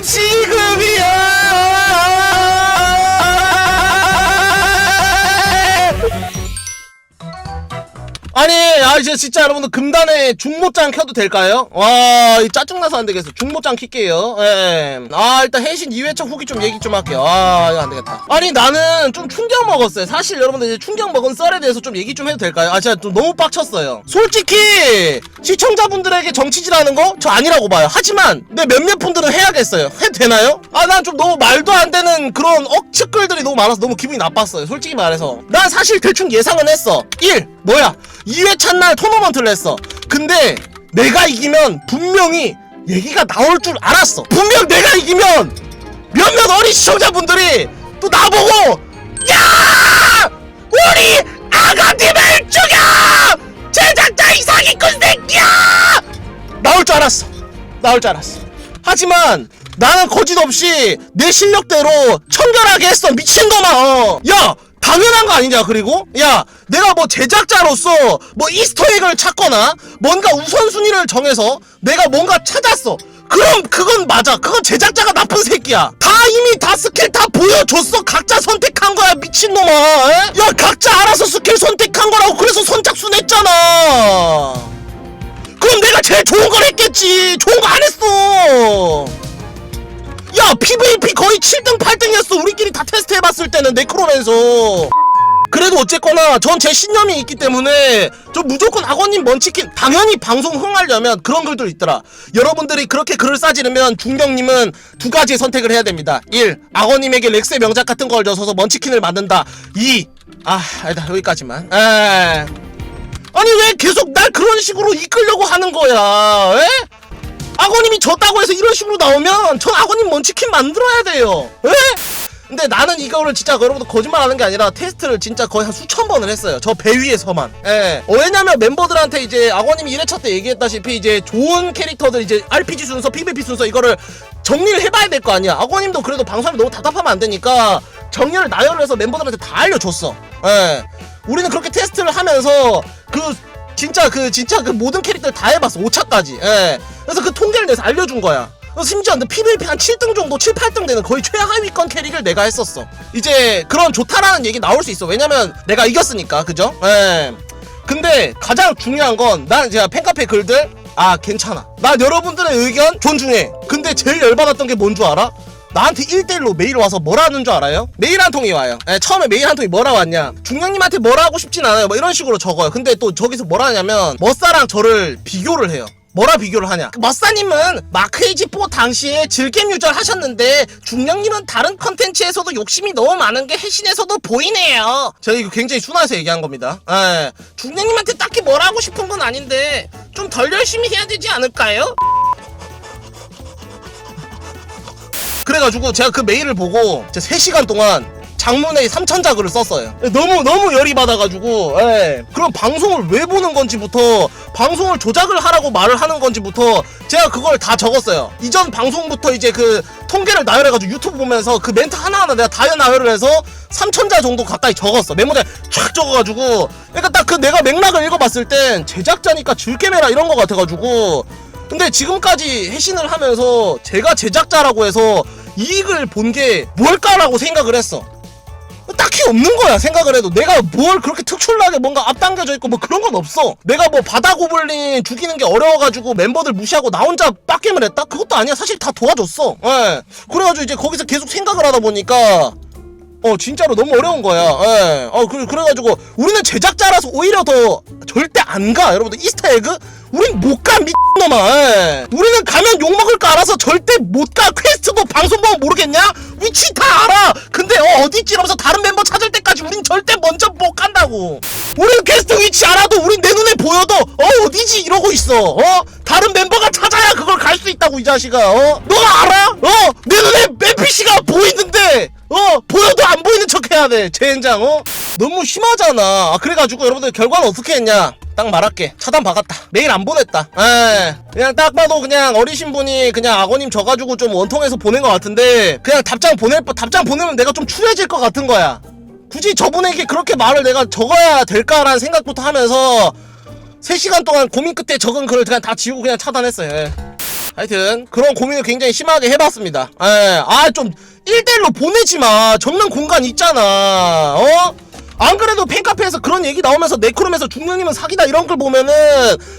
나는 이제 진짜 여러분들 금단에 중모장 켜도 될까요? 와, 이 짜증나서 안 되겠어. 중모장 킬게요. 예. 아, 일단 해신 2회차 후기 좀 얘기 좀 할게요. 아, 이거 안 되겠다. 아니, 나는 좀 충격 먹었어요. 사실 여러분들 이제 충격 먹은 썰에 대해서 좀 얘기 좀 해도 될까요? 아, 진짜 좀 너무 빡쳤어요. 솔직히, 시청자분들에게 정치질하는 거? 저 아니라고 봐요. 하지만, 내 몇몇 분들은 해야겠어요. 해도 되나요? 아, 난 좀 너무 말도 안 되는 그런 억측글들이 너무 많아서 너무 기분이 나빴어요. 솔직히 말해서. 난 사실 대충 예상은 했어. 1. 뭐야? 2회차 날 토너먼트를 했어. 근데 내가 이기면 분명히 얘기가 나올 줄 알았어. 분명 내가 이기면 몇몇 어린 시청자분들이 또 나보고 야! 우리 아가님을 죽여! 제작자 이상이꾼 새끼야! 나올 줄 알았어. 나올 줄 알았어. 하지만 나는 거짓 없이 내 실력대로 청결하게 했어 미친놈아 어. 야 당연한 거 아니냐 그리고 야 내가 뭐 제작자로서 뭐 이스터에그를 찾거나 뭔가 우선순위를 정해서 내가 뭔가 찾았어. 그럼 그건 맞아. 그건 제작자가 나쁜 새끼야. 다 이미 다 스킬 다 보여줬어. 각자 선택한 거야 미친놈아. 에? 야 각자 알아서 스킬 선택한 거라고 그래서 선착순 했잖아. 그럼 내가 제일 좋은 걸 했겠지. 좋은 거 안 했어. 야 PVP 거의 7등 8등이었어. 우리끼리 다 테스트 해봤을 때는 네크로맨서 그래도 어쨌거나 전 제 신념이 있기 때문에 저 무조건 악어님 먼치킨 당연히 방송 흥하려면 그런 글들 있더라 여러분들이 그렇게 글을 싸지르면 중경님은 두 가지의 선택을 해야 됩니다 1. 악어님에게 렉스의 명작 같은 걸 줘서 먼치킨을 만든다 2. 아 아니다 여기까지만 에 아니 왜 계속 날 그런 식으로 이끌려고 하는 거야 에? 아버님이 졌다고 해서 이런 식으로 나오면 전 아버님 먼치킨 만들어야 돼요 에? 근데 나는 이거를 진짜 여러분들 거짓말 하는 게 아니라 테스트를 진짜 거의 한 수천 번을 했어요. 저 배 위에서만. 예. 어, 왜냐면 멤버들한테 이제 아버님이 1회차 때 얘기했다시피 이제 좋은 캐릭터들 이제 RPG 순서 PVP 순서 이거를 정리를 해봐야 될 거 아니야. 아버님도 그래도 방송이 너무 답답하면 안 되니까 정리를 나열을 해서 멤버들한테 다 알려줬어. 예. 우리는 그렇게 테스트를 하면서 그 진짜 그 진짜 그 모든 캐릭터를 다 해봤어. 5차까지. 예. 그래서 그 통계를 내서 알려준 거야 심지어 근데 PVP 한 7등 정도 7, 8등 되는 거의 최하위권 캐릭을 내가 했었어 이제 그런 좋다라는 얘기 나올 수 있어 왜냐면 내가 이겼으니까 그죠 예. 근데 가장 중요한 건 난 제가 팬카페 글들 아 괜찮아 난 여러분들의 의견 존중해 근데 제일 열받았던 게 뭔 줄 알아? 나한테 1대1로 메일 와서 뭐라는 줄 알아요? 메일 한 통이 와요. 예, 처음에 메일 한 통이 뭐라 왔냐? 중령님한테 뭐라 하고 싶진 않아요. 뭐 이런 식으로 적어요. 근데 또 저기서 뭐라 하냐면 머싸랑 저를 비교를 해요. 뭐라 비교를 하냐? 머싸님은 마크에이지4 당시에 즐겜 유저를 하셨는데 중령님은 다른 컨텐츠에서도 욕심이 너무 많은 게 해신에서도 보이네요. 제가 이거 굉장히 순화해서 얘기한 겁니다. 예, 중령님한테 딱히 뭐라 하고 싶은 건 아닌데 좀 덜 열심히 해야 되지 않을까요? 그래가지고 제가 그 메일을 보고 제 3시간 동안 장문에 3천자 글을 썼어요. 너무 너무 열이 받아가지고 예. 그럼 방송을 왜 보는 건지부터 방송을 조작을 하라고 말을 하는 건지부터 제가 그걸 다 적었어요. 이전 방송부터 이제 그 통계를 나열해가지고 유튜브 보면서 그 멘트 하나하나 내가 다 나열을 해서 3천자 정도 가까이 적었어. 메모장에 촥 적어가지고 그러니까 딱 그 내가 맥락을 읽어봤을 땐 제작자니까 즐게매라 이런 거 같아가지고 근데 지금까지 해신을 하면서 제가 제작자라고 해서 이익을 본 게 뭘까라고 생각을 했어. 없는 거야 생각을 해도. 내가 뭘 그렇게 특출나게 뭔가 앞당겨져 있고 뭐 그런 건 없어. 내가 뭐 바다 고블린 죽이는 게 어려워가지고 멤버들 무시하고 나 혼자 빡겜을 했다? 그것도 아니야. 사실 다 도와줬어. 예. 그래가지고 이제 거기서 계속 생각을 하다 보니까 어 진짜로 너무 어려운 거야. 예. 어 그래, 그래가지고 우리는 제작자라서 오히려 더 절대 안 가. 여러분들 이스터에그? 우린 못가 미친놈아. 예. 우리는 가면 욕 먹을 거 알아서 절대 못 가. 퀘스트도 방송 보면 모르겠냐? 위치 다 알아. 근데 어 어디 있지 이러면서 다른 멤버 찾을 때까지 우린 절대 먼저 못 간다고. 우리는 퀘스트 위치 알아도 우린 내 눈에 보여도 어 어디지? 이러고 있어. 어? 다른 멤버가 찾아야 그걸 갈 수 있다고 이 자식아. 어? 너가 알아? 어내 눈에 NPC가 보이는데 어 보여도 안 보이는 척 해야 돼 젠장 어? 너무 심하잖아. 아, 그래가지고 여러분들 결과는 어떻게 했냐? 딱 말할게. 차단 박았다. 메일 안 보냈다. 에 그냥 딱 봐도 그냥 어리신 분이 그냥 악어님 져가지고 좀 원통해서 보낸 것 같은데 그냥 답장 보낼 뻔 답장 보내면 내가 좀 추해질 것 같은 거야. 굳이 저분에게 그렇게 말을 내가 적어야 될까라는 생각부터 하면서 3시간 동안 고민 끝에 적은 글을 그냥 다 지우고 그냥 차단했어요. 예. 하여튼 그런 고민을 굉장히 심하게 해봤습니다. 예, 아좀 1대1로 보내지 마. 전면 공간 있잖아. 어? 안 그래도 팬카페에서 그런 얘기 나오면서 네크롬에서 중년이면 사기다 이런 걸 보면은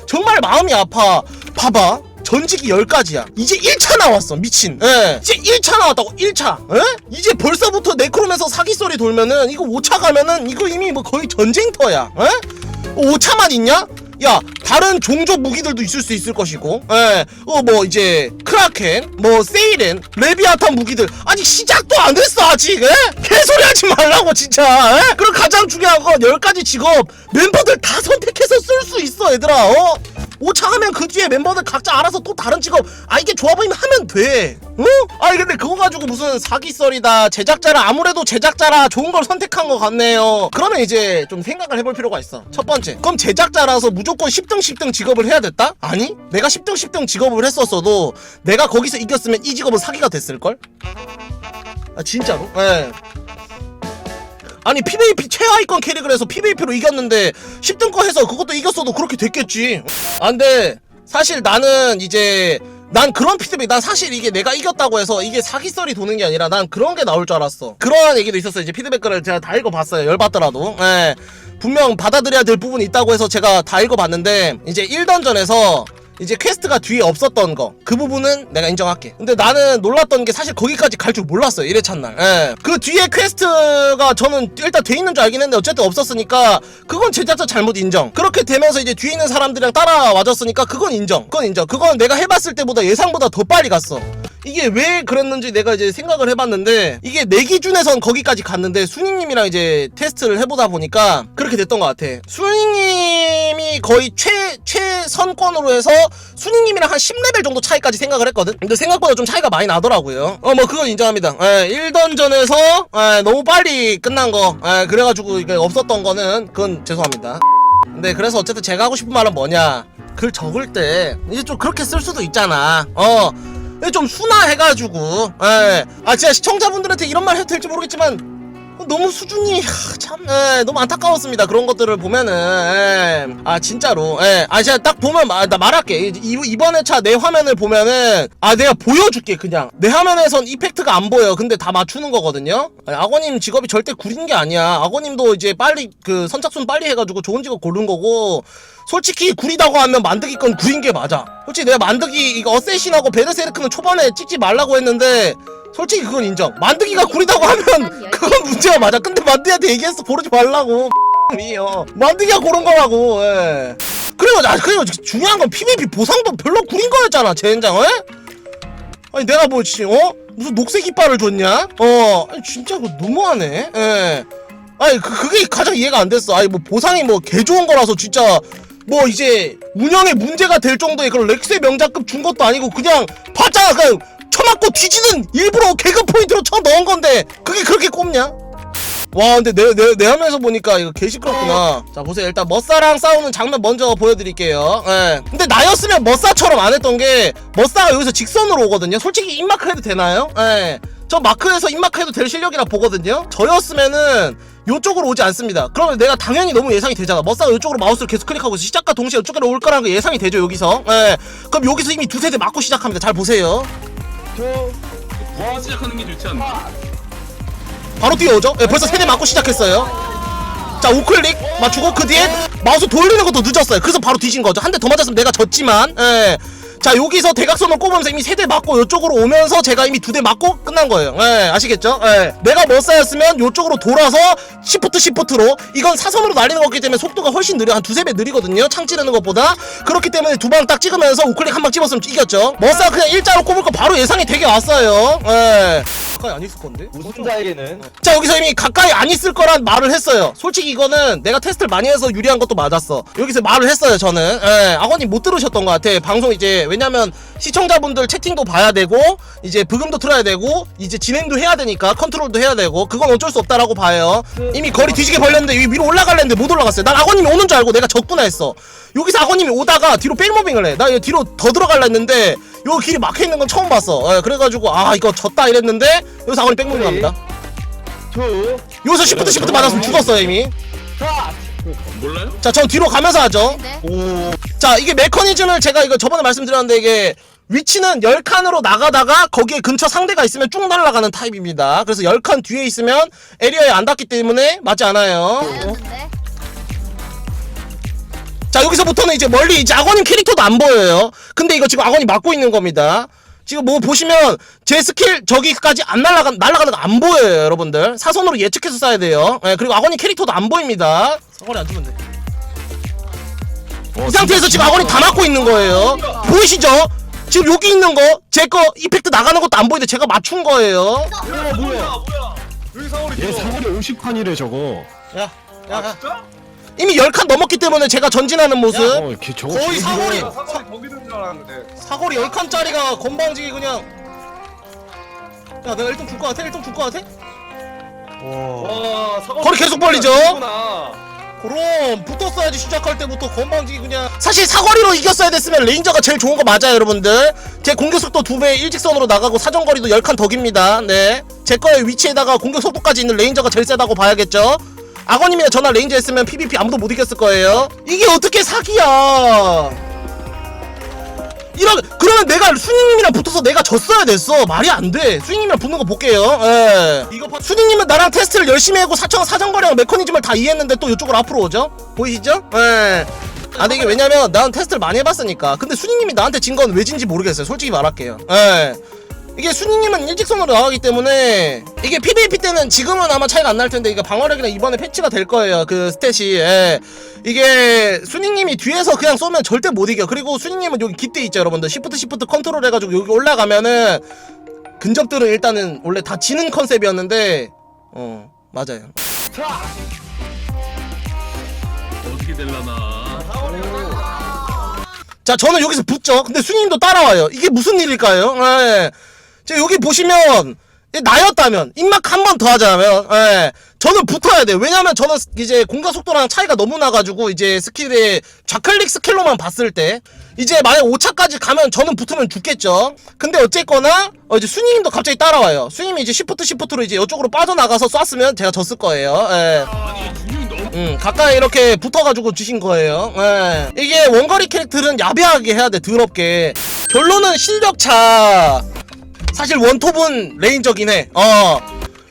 정말 마음이 아파. 봐봐. 전직이 10가지야. 이제 1차 나왔어. 미친. 예. 이제 1차 나왔다고. 1차. 예? 이제 벌써부터 네크롬에서 사기 소리 돌면은 이거 5차 가면은 이거 이미 뭐 거의 전쟁터야. 예? 5차만 있냐? 야 다른 종족 무기들도 있을 수 있을 것이고 예어뭐 이제 크라켄 뭐 세이렌 레비아탄 무기들 아직 시작도 안 됐어 아직 예? 개소리 하지 말라고 진짜 예? 그리고 가장 중요한 건 10가지 직업 멤버들 다 선택해서 쓸 수 있어 얘들아 어? 5차 하면 그 뒤에 멤버들 각자 알아서 또 다른 직업 아 이게 좋아 보이면 하면 돼 어? 아니 근데 그거 가지고 무슨 사기썰이다 제작자라 아무래도 제작자라 좋은 걸 선택한 것 같네요 그러면 이제 좀 생각을 해볼 필요가 있어 첫 번째 그럼 제작자라서 무조건 10등 10등 직업을 해야 됐다? 아니 내가 10등 10등 직업을 했었어도 내가 거기서 이겼으면 이 직업은 사기가 됐을걸? 아 진짜로? 예 아니 PVP 최하위권 캐릭을 해서 PVP로 이겼는데 10등 거 해서 그것도 이겼어도 그렇게 됐겠지. 아 근데 사실 나는 이제 난 그런 피드백 난 사실 이게 내가 이겼다고 해서 이게 사기썰이 도는 게 아니라 난 그런 게 나올 줄 알았어. 그러한 얘기도 있었어요. 이제 피드백글을 제가 다 읽어봤어요. 열받더라도. 예. 분명 받아들여야 될 부분이 있다고 해서 제가 다 읽어봤는데 이제 1던전에서 이제 퀘스트가 뒤에 없었던 거. 그 부분은 내가 인정할게. 근데 나는 놀랐던 게 사실 거기까지 갈 줄 몰랐어요 1회차 날. 예. 그 뒤에 퀘스트가 저는 일단 돼 있는 줄 알긴 했는데 어쨌든 없었으니까 그건 제작자 잘못 인정. 그렇게 되면서 이제 뒤에 있는 사람들이랑 따라와줬으니까 그건 인정. 그건 인정. 그건 내가 해봤을 때보다 예상보다 더 빨리 갔어. 이게 왜 그랬는지 내가 이제 생각을 해봤는데 이게 내 기준에선 거기까지 갔는데 순이님이랑 이제 테스트를 해보다 보니까 그렇게 됐던 것 같아. 순이님 이 거의 최 최선권으로 해서 순이님이랑 한 10레벨 정도 차이까지 생각을 했거든. 근데 생각보다 좀 차이가 많이 나더라고요. 어 뭐 그건 인정합니다. 예, 1던전에서 예, 너무 빨리 끝난 거. 예, 그래가지고 이게 없었던 거는 그건 죄송합니다. 근데 그래서 어쨌든 제가 하고 싶은 말은 뭐냐. 글 적을 때 이제 좀 그렇게 쓸 수도 있잖아. 어. 좀 순화해가지고 예. 아 진짜 시청자분들한테 이런 말 해도 될지 모르겠지만 너무 수준이 하, 참 예, 너무 안타까웠습니다 그런 것들을 보면은 예. 아 진짜로 예. 아 제가 딱 보면 마- 나 말할게 이, 이- 이번 회차 내 화면을 보면은 아 내가 보여줄게 그냥 내 화면에선 이펙트가 안 보여 근데 다 맞추는 거거든요 악어님 직업이 절대 구린 게 아니야 악어님도 이제 빨리 그 선착순 빨리 해가지고 좋은 직업 고른 거고 솔직히 구리다고 하면 만드기 건 구린 게 맞아. 솔직히 내가 만드기 이거 어쌔신하고 베르세르크는 초반에 찍지 말라고 했는데 솔직히 그건 인정. 만드기가 구리다고 하면 그건 문제가 맞아. 근데 만드기한테 얘기했어 고르지 말라고. 이요. 만드기가 고른 거라고. 예. 그리고 나 그리고 중요한 건 PVP 보상도 별로 구린 거였잖아 젠장. 에? 아니 내가 뭐 씨, 어? 무슨 녹색 이빨을 줬냐? 어, 아니, 진짜 그거 너무하네. 예. 아니 그 그게 가장 이해가 안 됐어. 아니 뭐 보상이 뭐 개 좋은 거라서 진짜 뭐 이제 운영에 문제가 될 정도의 그런 렉스의 명작급 준 것도 아니고 그냥 봤잖아 그냥 쳐맞고 뒤지는 일부러 개그 포인트로 쳐 넣은 건데 그게 그렇게 꼽냐? 와 근데 내, 내, 내 화면에서 보니까 이거 개 시끄럽구나. 자 보세요. 일단 머싸랑 싸우는 장면 먼저 보여드릴게요. 예. 근데 나였으면 머싸처럼 안 했던 게 머싸가 여기서 직선으로 오거든요. 솔직히 입마크 해도 되나요? 예저 마크에서 입마크 해도 될 실력이라 보거든요. 저였으면은 요쪽으로 오지 않습니다 그러면 내가 당연히 너무 예상이 되잖아 머싸가 요쪽으로 마우스를 계속 클릭하고 있어 시작과 동시에 이쪽으로 올 거라는 게 예상이 되죠 여기서 예 그럼 여기서 이미 두 세 대 맞고 시작합니다 잘 보세요 와 시작하는 게 좋지 않나? 바로 뛰어오죠? 예, 벌써 세대 맞고 시작했어요. 자, 우클릭 맞추고 그 뒤에 마우스 돌리는 것도 늦었어요. 그래서 바로 뒤진 거죠. 한 대 더 맞았으면 내가 졌지만, 예. 자, 여기서 대각선을 꼽으면서 이미 세 대 맞고 이쪽으로 오면서 제가 이미 두 대 맞고 끝난 거예요. 예, 아시겠죠? 예. 내가 머싸였으면 이쪽으로 돌아서 시프트 시프트로 이건 사선으로 날리는 거기 때문에 속도가 훨씬 느려 한 두세 배 느리거든요. 창 찌르는 것보다. 그렇기 때문에 두 방 딱 찍으면서 우클릭 한 방 찍었으면 이겼죠. 머싸가 그냥 일자로 꼽을 거 바로 예상이 되게 왔어요. 예. 가까이 안 있을 건데? 우승자에게는 자 여기서 이미 가까이 안 있을 거란 말을 했어요. 솔직히 이거는 내가 테스트를 많이 해서 유리한 것도 맞았어. 여기서 말을 했어요 저는. 예, 아버님 못 들으셨던 것 같아. 방송 이제 왜냐면 시청자분들 채팅도 봐야 되고 이제 브금도 틀어야 되고 이제 진행도 해야 되니까 컨트롤도 해야 되고 그건 어쩔 수 없다라고 봐요. 이미 거리 뒤지게 벌렸는데 위- 위로 올라갈랬는데 못 올라갔어요. 난 아버님이 오는 줄 알고 내가 적구나 했어. 여기서 아버님이 오다가 뒤로 백모빙을 해나 뒤로 더 들어갈라 했는데 요 길이 막혀있는 건 처음 봤어 예, 그래가지고 아 이거 졌다 이랬는데 여기서 아버님 백모빙 합니다 투 여기서 시프트 시프트 맞았으면 죽었어요 이미 몰라요? 자 전 뒤로 가면서 하죠 오자 이게 메커니즘을 제가 이거 저번에 말씀드렸는데 이게 위치는 10칸으로 나가다가 거기에 근처 상대가 있으면 쭉 날아가는 타입입니다. 그래서 10칸 뒤에 있으면 에리어에 안 닿기 때문에 맞지 않아요. 어? 알았는데. 자 여기서부터는 이제 멀리 이제 아버님 캐릭터도 안 보여요. 근데 이거 지금 아버님 막고 있는 겁니다. 지금 뭐 보시면 제 스킬 저기까지 안 날아가 날아가는 거 안 보여요, 여러분들. 사선으로 예측해서 쏴야 돼요. 예, 그리고 아버님 캐릭터도 안 보입니다. 사거리 안 주면 돼. 이 상태에서 지금 아버님 다 막고 있는 거예요. 보이시죠? 지금 여기 있는 거 제 거 이펙트 나가는 것도 안 보이는데 제가 맞춘 거예요. 뭐야 뭐야 여기 사거리 얘 있어. 사거리 50칸이래 저거. 야, 야, 아 야. 진짜? 이미 10칸 넘었기 때문에 제가 전진하는 모습. 어, 걔 저거 거의 되게 사거리. 사거리 거기 있는 줄 알았는데. 사거리 10칸짜리가 건방지게 그냥 야 내가 1등 줄것 같아? 1등 줄것 같아? 와 사거리. 거리 계속 벌리죠? 그럼 붙었어야지 시작할 때부터 건방지게 그냥 사실 사거리로 이겼어야 됐으면 레인저가 제일 좋은 거 맞아요 여러분들 제 공격 속도 2배 일직선으로 나가고 사정거리도 10칸 더 깁니다 네제 거의 위치에다가 공격 속도까지 있는 레인저가 제일 세다고 봐야겠죠 악어님이나 저나 레인저 했으면 PVP 아무도 못 이겼을 거예요. 이게 어떻게 사기야? 이런 그러면 내가 순이님이랑 붙어서 내가 졌어야 됐어. 말이 안돼. 순이님이랑 붙는 거 볼게요. 예. 이거 봐 순이님은 나랑 테스트를 열심히 하고 사정 사정거리랑 메커니즘을 다 이해했는데 또 이쪽으로 앞으로 오죠? 보이시죠? 예. 아, 근데 이게 왜냐면 난 테스트를 많이 해봤으니까. 근데 순이님이 나한테 진 건 왜 진지 모르겠어요. 솔직히 말할게요. 예. 이게 순이님은 일직선으로 나가기 때문에 이게 PVP 때는 지금은 아마 차이가 안 날 텐데 이게 방어력이랑 이번에 패치가 될 거예요. 그 스탯이. 예. 이게 순이님이 뒤에서 그냥 쏘면 절대 못 이겨. 그리고 순이님은 여기 깃대 있죠, 여러분들. 시프트 시프트 컨트롤 해가지고 여기 올라가면은 근접들은 일단은 원래 다 지는 컨셉이었는데 어 맞아요. 어떻게 될라나. 자, 저는 여기서 붙죠. 근데 수님도 따라와요. 이게 무슨 일일까요? 예. 자, 여기 보시면, 이 나였다면, 입막 한 번 더 하자면, 예. 저는 붙어야 돼요. 왜냐면 저는 이제 공격 속도랑 차이가 너무 나가지고, 이제 스킬의 좌클릭 스킬로만 봤을 때, 이제 만약 5차까지 가면 저는 붙으면 죽겠죠. 근데 어쨌거나, 어, 이제 수님도 갑자기 따라와요. 수님이 이제 시프트 시프트로 이제 이쪽으로 빠져나가서 쐈으면 제가 졌을 거예요. 예. 음, 가까이 이렇게 붙어가지고 주신 거예요. 예. 이게 원거리 캐릭터는 야비하게 해야 돼, 더럽게. 결론은 실력차. 사실 원톱은 레인저긴 해. 어.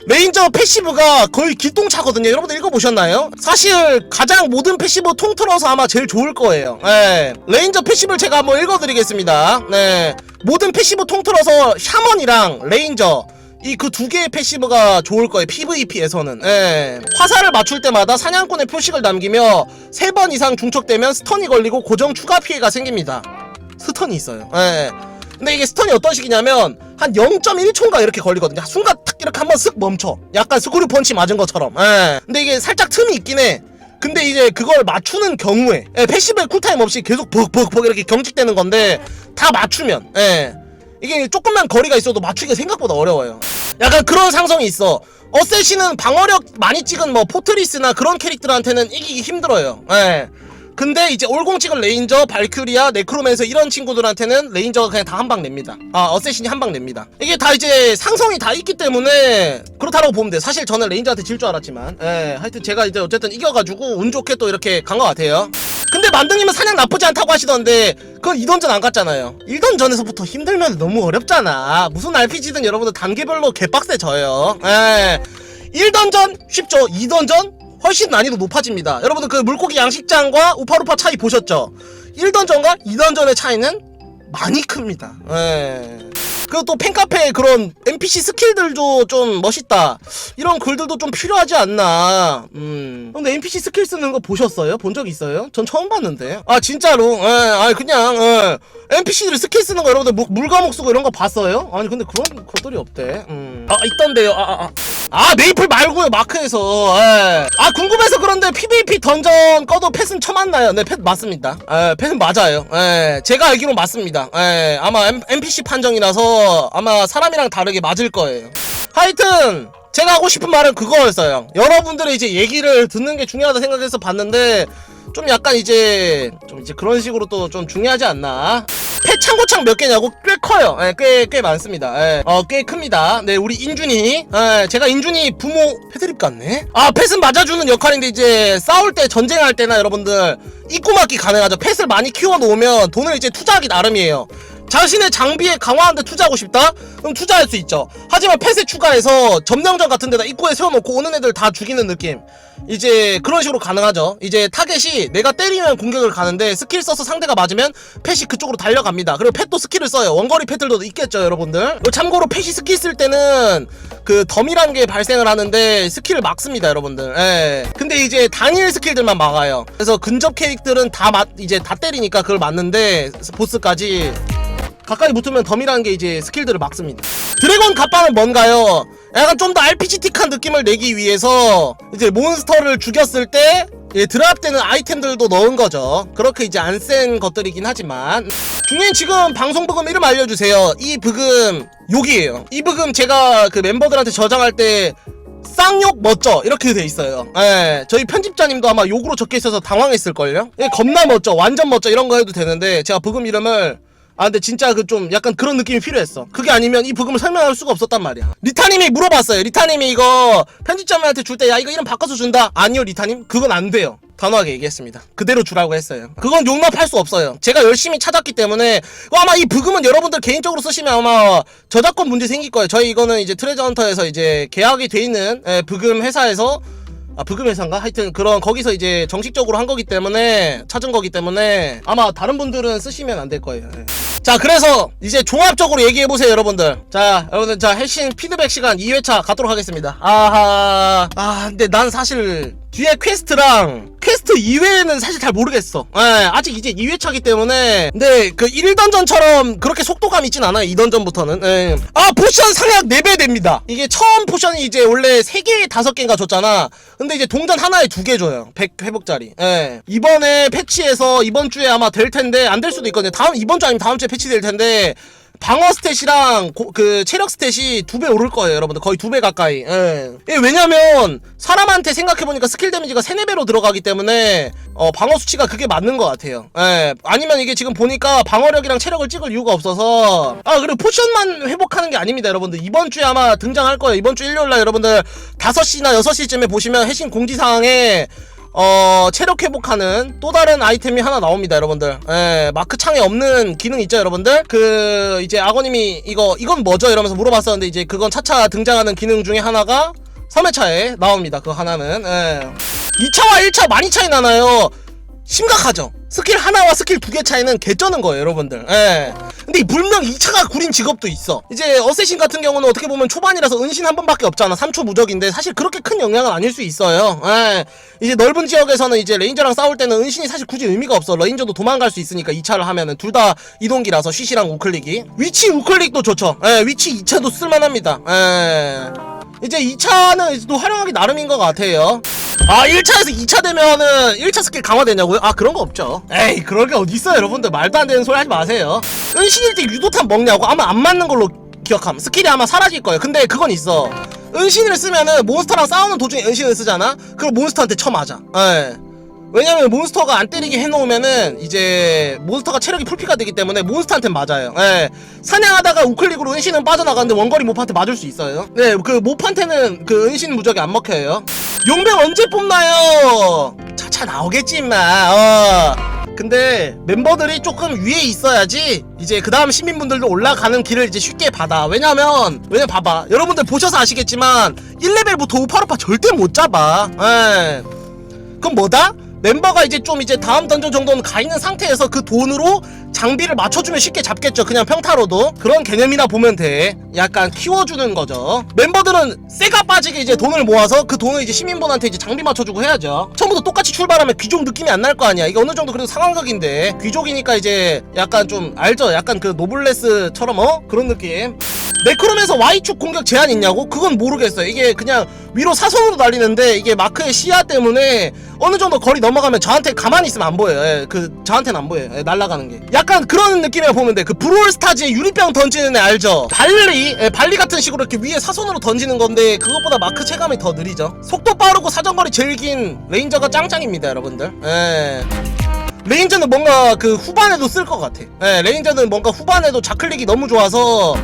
레인저 패시브가 거의 기똥차거든요. 여러분들 읽어보셨나요? 사실 가장 모든 패시브 통틀어서 아마 제일 좋을 거예요. 예. 레인저 패시브를 제가 한번 읽어드리겠습니다. 네. 모든 패시브 통틀어서 샤먼이랑 레인저 이그두 개의 패시브가 좋을 거예요. PVP에서는. 예. 화살을 맞출 때마다 사냥꾼의 표식을 남기며 세 번 이상 중첩되면 스턴이 걸리고 고정 추가 피해가 생깁니다. 스턴이 있어요. 예. 근데 이게 스턴이 어떤 식이냐면 한 0.1초인가 이렇게 걸리거든요. 순간 탁 이렇게 한번 쓱 멈춰. 약간 스크류 펀치 맞은 것처럼. 예. 근데 이게 살짝 틈이 있긴 해. 근데 이제 그걸 맞추는 경우에 예, 패시브의 쿨타임 없이 계속 벅벅벅 이렇게 경직되는 건데 다 맞추면 예. 이게 조금만 거리가 있어도 맞추기가 생각보다 어려워요. 약간 그런 상성이 있어. 어쌔신은 방어력 많이 찍은 뭐 포트리스나 그런 캐릭터한테는 이기기 힘들어요. 예. 근데 이제 올공 찍은 레인저, 발큐리아, 네크로맨서 이런 친구들한테는 레인저가 그냥 다 한 방 냅니다. 아, 어쌔신이 한 방 냅니다. 이게 다 이제 상성이 다 있기 때문에 그렇다고 보면 돼. 사실 저는 레인저한테 질 줄 알았지만, 예, 하여튼 제가 이제 어쨌든 이겨가지고 운 좋게 또 이렇게 간 것 같아요. 근데 만등님은 사냥 나쁘지 않다고 하시던데 그건 2던전 안 갔잖아요 1던전에서부터 힘들면 너무 어렵잖아 무슨 RPG든 여러분들 단계별로 개빡세 져요 예. 1던전 쉽죠 2던전 훨씬 난이도 높아집니다. 여러분들 그 물고기 양식장과 우파루파 차이 보셨죠? 1던전과 2던전의 차이는 많이 큽니다. 예. 그리고 또 팬카페에 그런 NPC 스킬들도 좀 멋있다. 이런 글들도 좀 필요하지 않나. 음. 근데 NPC 스킬 쓰는 거 보셨어요? 본 적 있어요? 전 처음 봤는데. 아, 진짜로. 예, 아니, 그냥, 예. NPC들이 스킬 쓰는 거 여러분들 물, 물감옥 쓰고 이런 거 봤어요? 아니, 근데 그런 것들이 없대. 음. 아, 있던데요. 아, 아, 아. 아, 메이플 말고요, 마크에서. 예. 아, 궁금해서 그런데 PVP 던전 꺼도 펫은 쳐맞나요? 네, 펫 맞습니다. 예, 펫은 맞아요. 예, 제가 알기로 맞습니다. 예, 아마 M, NPC 판정이라서 아마 사람이랑 다르게 맞을 거예요. 하여튼, 제가 하고 싶은 말은 그거였어요. 여러분들의 이제 얘기를 듣는 게 중요하다 생각해서 봤는데, 좀 약간 이제, 좀 이제 그런 식으로 또 좀 중요하지 않나. 펫 창고창 몇 개냐고 꽤 커요. 예, 꽤, 꽤 많습니다. 예, 어, 꽤 큽니다. 네, 우리 인준이. 예, 제가 인준이 부모 패드립 같네? 아, 펫은 맞아주는 역할인데 이제 싸울 때, 전쟁할 때나 여러분들 입고 맞기 가능하죠. 펫을 많이 키워 놓으면 돈을 이제 투자하기 나름이에요. 자신의 장비에 강화하는데 투자하고 싶다? 그럼 투자할 수 있죠. 하지만 펫에 추가해서 점령전 같은 데다 입구에 세워놓고 오는 애들 다 죽이는 느낌. 이제 그런 식으로 가능하죠. 이제 타겟이 내가 때리면 공격을 가는데 스킬 써서 상대가 맞으면 펫이 그쪽으로 달려갑니다. 그리고 펫도 스킬을 써요. 원거리 펫들도 있겠죠, 여러분들. 참고로 펫이 스킬 쓸 때는 그 덤이라는 게 발생을 하는데 스킬을 막습니다, 여러분들. 예. 근데 이제 단일 스킬들만 막아요. 그래서 근접 캐릭들은 다 맞, 이제 다 때리니까 그걸 맞는데 보스까지 가까이 붙으면 덤이라는 게 이제 스킬들을 막습니다. 드래곤 갑바는 뭔가요? 약간 좀 더 RPG틱한 느낌을 내기 위해서 이제 몬스터를 죽였을 때 예, 드랍되는 아이템들도 넣은 거죠. 그렇게 이제 안 센 것들이긴 하지만 중요한 지금 방송 부금 이름 알려주세요. 이 부금 욕이에요. 이 부금 제가 그 멤버들한테 저장할 때 쌍욕 멋져 이렇게 돼 있어요. 예, 저희 편집자님도 아마 욕으로 적혀 있어서 당황했을걸요. 예, 겁나 멋져, 완전 멋져 이런 거 해도 되는데 제가 부금 이름을 아 근데 진짜 그 좀 약간 그런 느낌이 필요했어. 그게 아니면 이 부금을 설명할 수가 없었단 말이야. 리타님이 물어봤어요. 리타님이 이거 편집자님한테 줄 때 야 이거 이름 바꿔서 준다. 아니요 리타님 그건 안 돼요. 단호하게 얘기했습니다. 그대로 주라고 했어요. 그건 용납할 수 없어요. 제가 열심히 찾았기 때문에 어, 아마 이 부금은 여러분들 개인적으로 쓰시면 아마 저작권 문제 생길 거예요. 저희 이거는 이제 트레저 헌터에서 이제 계약이 돼 있는 예, 부금 회사에서 아 부금 회사인가? 하여튼 그런 거기서 이제 정식적으로 한 거기 때문에 찾은 거기 때문에 아마 다른 분들은 쓰시면 안 될 거예요. 예. 자 그래서 이제 종합적으로 얘기해 보세요 여러분들. 자 여러분들 자 해신 피드백 시간 2회차 가도록 하겠습니다. 아하 아 근데 난 사실 뒤에 퀘스트랑 퀘스트 이외에는 사실 잘 모르겠어. 예, 아직 이제 2회차기 때문에. 근데 그 1던전처럼 그렇게 속도감 있진 않아요. 2던전부터는. 예. 아, 포션 상향 4배 됩니다. 이게 처음 포션이 이제 원래 3개, 5개인가 줬잖아. 근데 이제 동전 하나에 2개 줘요. 100 회복짜리. 예. 이번에 패치해서 이번 주에 아마 될 텐데 안 될 수도 있거든요. 다음 이번 주 아니면 다음 주에 패치될 텐데 방어 스탯이랑 고- 그 체력 스탯이 두 배 오를 거예요, 여러분들. 거의 두 배 가까이. 예. 예, 왜냐면 사람한테 생각해보니까 스킬 데미지가 3, 4배로 들어가기 때문에 어, 방어 수치가 그게 맞는 것 같아요. 예. 아니면 이게 지금 보니까 방어력이랑 체력을 찍을 이유가 없어서 아, 그리고 포션만 회복하는 게 아닙니다, 여러분들. 이번 주에 아마 등장할 거예요. 이번 주 일요일날 여러분들 5시나 6시쯤에 보시면 해신 공지사항에 어 체력 회복하는 또 다른 아이템이 하나 나옵니다 여러분들. 예 마크 창에 없는 기능 있죠 여러분들? 그 이제 아버님이 이거 이건 뭐죠? 이러면서 물어봤었는데 이제 그건 차차 등장하는 기능 중에 하나가 3회차에 나옵니다 그 하나는. 예. 2차와 1차 많이 차이 나나요? 심각하죠 스킬 하나와 스킬 두 개 차이는 개쩌는 거예요 여러분들. 예. 근데 이 물명 2차가 구린 직업도 있어. 이제 어쌔신 같은 경우는 어떻게 보면 초반이라서 은신 한 번밖에 없잖아. 3초 무적인데 사실 그렇게 큰 영향은 아닐 수 있어요. 예. 이제 넓은 지역에서는 이제 레인저랑 싸울 때는 은신이 사실 굳이 의미가 없어. 레인저도 도망갈 수 있으니까 2차를 하면은 둘 다 이동기라서 쉬시랑 우클릭이. 위치 우클릭도 좋죠. 예 위치 2차도 쓸만합니다. 예. 이제 2차는 또 활용하기 나름인 것 같아요. 아 1차에서 2차 되면은 1차 스킬 강화되냐고요? 아 그런 거 없죠. 에이 그럴 게 어딨어요 여러분들 말도 안 되는 소리 하지 마세요. 은신일 때 유도탄 먹냐고 아마 안 맞는 걸로 기억함. 스킬이 아마 사라질 거예요. 근데 그건 있어. 은신을 쓰면은 몬스터랑 싸우는 도중에 은신을 쓰잖아? 그럼 몬스터한테 쳐맞아. 예. 왜냐면 몬스터가 안 때리게 해놓으면은 이제 몬스터가 체력이 풀피가 되기 때문에 몬스터한테 맞아요. 예. 사냥하다가 우클릭으로 은신은 빠져나가는데 원거리 모프한테 맞을 수 있어요. 네, 그 모프한테는 그 은신 무적이 안 먹혀요. 용병 언제 뽑나요? 차차 나오겠지 임마. 어. 근데 멤버들이 조금 위에 있어야지 이제 그 다음 시민분들도 올라가는 길을 이제 쉽게 받아 왜냐면 왜냐 봐봐 여러분들 보셔서 아시겠지만 1레벨부터 우파루파 절대 못 잡아 예. 그럼 뭐다? 멤버가 이제 좀 이제 다음 던전 정도는 가 있는 상태에서 그 돈으로 장비를 맞춰주면 쉽게 잡겠죠. 그냥 평타로도 그런 개념이나 보면 돼. 약간 키워주는 거죠. 멤버들은 쇠가 빠지게 이제 돈을 모아서 그 돈을 이제 시민분한테 이제 장비 맞춰주고 해야죠. 처음부터 똑같이 출발하면 귀족 느낌이 안 날 거 아니야. 이게 어느 정도 그래도 상황극인데 귀족이니까 이제 약간 좀 알죠. 약간 그 노블레스처럼 어 그런 느낌. 네크롬에서 Y축 공격 제한 있냐고? 그건 모르겠어요. 이게 그냥 위로 사선으로 날리는데 이게 마크의 시야 때문에 어느 정도 거리 넘어가면 저한테 가만히 있으면 안 보여요. 예, 그 저한테는 안 보여요. 예, 날아가는 게. 약간 그런 느낌이라 보면 돼. 그 브롤스타즈의 유리병 던지는 애 알죠? 발리, 예, 발리 같은 식으로 이렇게 위에 사선으로 던지는 건데 그것보다 마크 체감이 더 느리죠. 속도 빠르고 사정거리 제일 긴 레인저가 짱짱입니다, 여러분들. 예. 레인저는 뭔가 그 후반에도 쓸 것 같아. 예, 레인저는 뭔가 후반에도 좌클릭이 너무 좋아서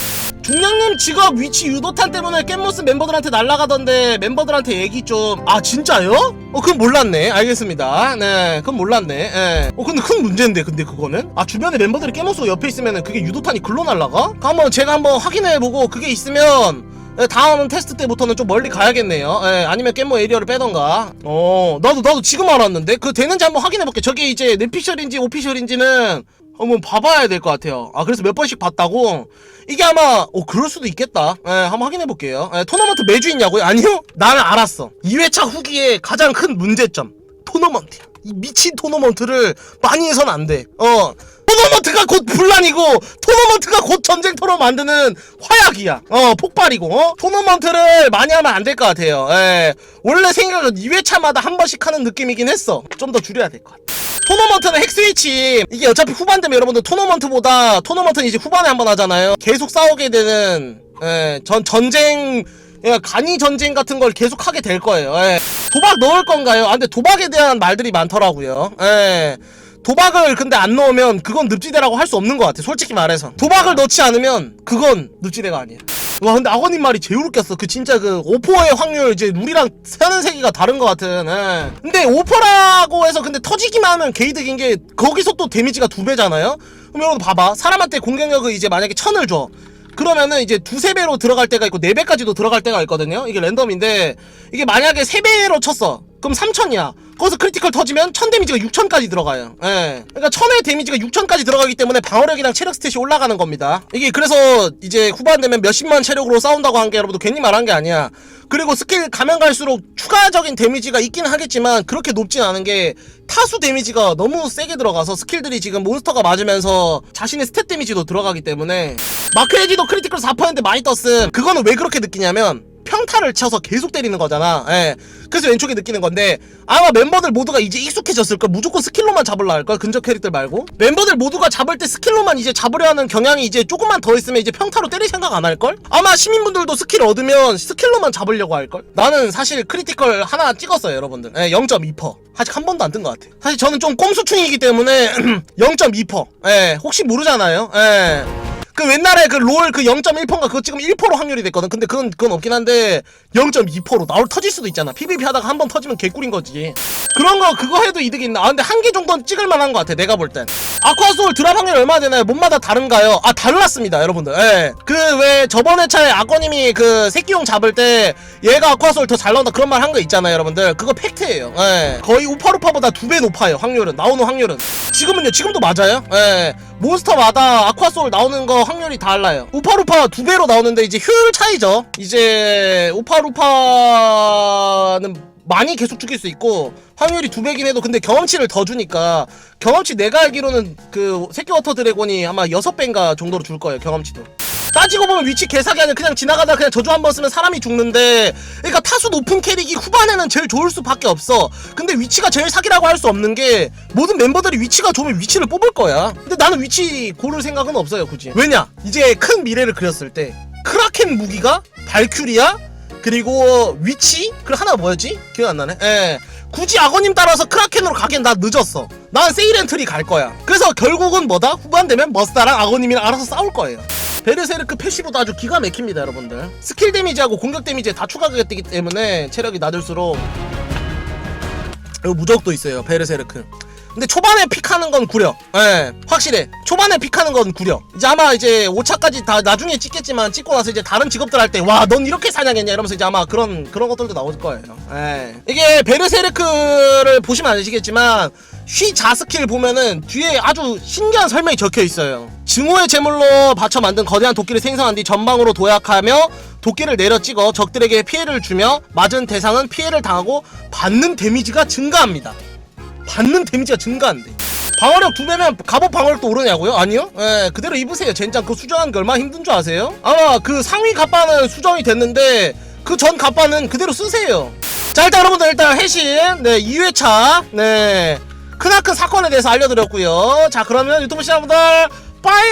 중량님 직업 위치 유도탄 때문에 깻모스 멤버들한테 날라가던데 멤버들한테 얘기 좀 아 진짜요? 어 그건 몰랐네 알겠습니다 네 그건 몰랐네 예. 어 근데 큰 문제인데 근데 그거는 아 주변에 멤버들이 깻모스 옆에 있으면은 그게 유도탄이 글로 날라가? 그 한번 제가 한번 확인해보고 그게 있으면 예, 다음 테스트 때부터는 좀 멀리 가야겠네요. 예, 아니면 깻모 에리어를 빼던가. 어, 나도 나도 지금 알았는데 그 되는지 한번 확인해볼게. 저게 이제 뇌피셜인지 오피셜인지는 한번 봐봐야 될 것 같아요. 아 그래서 몇 번씩 봤다고? 이게 아마 어 그럴 수도 있겠다. 예, 한번 확인해볼게요. 예, 토너먼트 매주 있냐고요? 아니요? 나는 알았어. 2회차 후기의 가장 큰 문제점 토너먼트야. 이 미친 토너먼트를 많이 해선 안 돼. 어. 토너먼트가 곧 분란이고 토너먼트가 곧 전쟁터로 만드는 화약이야. 어 폭발이고 어? 토너먼트를 많이 하면 안 될 것 같아요. 예. 원래 생각은 2회차마다 한 번씩 하는 느낌이긴 했어. 좀 더 줄여야 될 것 같아. 토너먼트는 핵스위치 이게 어차피 후반 되면 여러분들 토너먼트보다 토너먼트는 이제 후반에 한 번 하잖아요. 계속 싸우게 되는 예, 전 전쟁 예, 간이 전쟁 같은 걸 계속 하게 될 거예요. 예. 도박 넣을 건가요? 아, 근데 도박에 대한 말들이 많더라고요. 예. 도박을 근데 안 넣으면 그건 늪지대라고 할 수 없는 것 같아. 솔직히 말해서. 도박을 넣지 않으면 그건 늪지대가 아니야. 와 근데 아버님 말이 제일 웃겼어. 그 진짜 그 오퍼의 확률 이제 우리랑 사는 세계가 다른 것 같은. 예. 근데 오퍼라고 해서 근데 터지기만 하면 개이득인 게 거기서 또 데미지가 두 배잖아요. 그럼 여러분 봐봐. 사람한테 공격력을 이제 만약에 천을 줘. 그러면은 이제 두세 배로 들어갈 때가 있고 네 배까지도 들어갈 때가 있거든요. 이게 랜덤인데 이게 만약에 세 배로 쳤어. 그럼 3천이야. 거기서 크리티컬 터지면 1000 데미지가 6000까지 들어가요. 예. 그러니까 1000의 데미지가 6000까지 들어가기 때문에 방어력이랑 체력 스탯이 올라가는 겁니다. 이게 그래서 이제 후반 되면 몇십만 체력으로 싸운다고 한 게 여러분들 괜히 말한 게 아니야. 그리고 스킬 가면 갈수록 추가적인 데미지가 있긴 하겠지만 그렇게 높진 않은 게 타수 데미지가 너무 세게 들어가서 스킬들이 지금 몬스터가 맞으면서 자신의 스탯 데미지도 들어가기 때문에 마크 에지도 크리티컬 4% 많이 떴음. 그거는 왜 그렇게 느끼냐면 평타를 쳐서 계속 때리는 거잖아. 예. 그래서 왼쪽에 느끼는 건데 아마 멤버들 모두가 이제 익숙해졌을 걸 무조건 스킬로만 잡으려 할 걸 근접 캐릭터 말고 멤버들 모두가 잡을 때 스킬로만 이제 잡으려 하는 경향이 이제 조금만 더 있으면 이제 평타로 때릴 생각 안 할 걸? 아마 시민분들도 스킬 얻으면 스킬로만 잡으려고 할 걸? 나는 사실 크리티컬 하나 찍었어요, 여러분들. 예, 0.2%. 아직 한 번도 안 뜬 것 같아. 사실 저는 좀 꼼수충이기 때문에 0.2%. 예, 혹시 모르잖아요. 예. 그 옛날에 그 롤 그 0.1%인가 그거 지금 1%로 확률이 됐거든. 근데 그건 그건 없긴 한데 0.2%로 나올 터질 수도 있잖아. PVP 하다가 한 번 터지면 개꿀인 거지. 그런 거 그거 해도 이득이 있나? 아 근데 한 개 정도는 찍을 만한 것 같아. 내가 볼 땐. 아쿠아소울 드랍 확률 얼마 되나요? 몸마다 다른가요? 아 달랐습니다, 여러분들. 예. 그 왜 저번에 차에 아꺼님이 그 새끼용 잡을 때 얘가 아쿠아소울 더잘 나온다 그런 말 한 거 있잖아요, 여러분들. 그거 팩트예요. 예. 거의 우파루파보다 두 배 높아요. 확률은 나오는 확률은. 지금은요, 지금도 맞아요. 예. 몬스터마다 아쿠아소울 나오는 거 확률이 달라요. 우파루파 두 배로 나오는데 이제 효율 차이죠. 이제 우파루파는 많이 계속 죽일 수 있고 확률이 두 배긴 해도 근데 경험치를 더 주니까 경험치 내가 알기로는 그 새끼 워터 드래곤이 아마 여섯 배인가 정도로 줄 거예요 경험치도. 따지고 보면 위치 개사기 아니라 그냥 지나가다 그냥 저주 한 번 쓰면 사람이 죽는데 그러니까 타수 높은 캐릭이 후반에는 제일 좋을 수밖에 없어. 근데 위치가 제일 사기라고 할 수 없는 게 모든 멤버들이 위치가 좋으면 위치를 뽑을 거야. 근데 나는 위치 고를 생각은 없어요 굳이. 왜냐? 이제 큰 미래를 그렸을 때 크라켄 무기가 발큐리아 그리고 위치? 그리고 하나 뭐였지? 기억 안 나네. 예. 굳이 악어님 따라서 크라켄으로 가기엔 나 늦었어. 난 세이렌트리 갈 거야. 그래서 결국은 뭐다? 후반 되면 머스타랑 악어님이랑 알아서 싸울 거예요 베르세르크 패시브도 아주 기가 막힙니다 여러분들. 스킬 데미지하고 공격 데미지에 다 추가가 되기 때문에 체력이 낮을수록 그리고 무적도 있어요 베르세르크 근데 초반에 픽하는 건 구려. 예 확실해. 초반에 픽하는 건 구려. 이제 아마 이제 5차까지 다 나중에 찍겠지만 찍고 나서 이제 다른 직업들 할 때 와 넌 이렇게 사냥했냐? 이러면서 이제 아마 그런 그런 것들도 나올 거예요. 예. 이게 베르세르크를 보시면 아시겠지만 쉬 자 스킬 보면은 뒤에 아주 신기한 설명이 적혀 있어요. 증오의 제물로 받쳐 만든 거대한 도끼를 생성한 뒤 전방으로 도약하며 도끼를 내려 찍어 적들에게 피해를 주며 맞은 대상은 피해를 당하고 받는 데미지가 증가합니다 받는 데미지가 증가한대. 방어력 두 배면 갑옷 방어력도 오르냐고요? 아니요? 예, 그대로 입으세요. 젠장 그 수정하는 게 얼마나 힘든 줄 아세요? 아마 그 상위 갑바는 수정이 됐는데 그 전 갑바는 그대로 쓰세요. 자 일단 여러분들 일단 해신 네 2회차 네 크나큰 사건에 대해서 알려드렸고요. 자 그러면 유튜브 시청자분들 빠이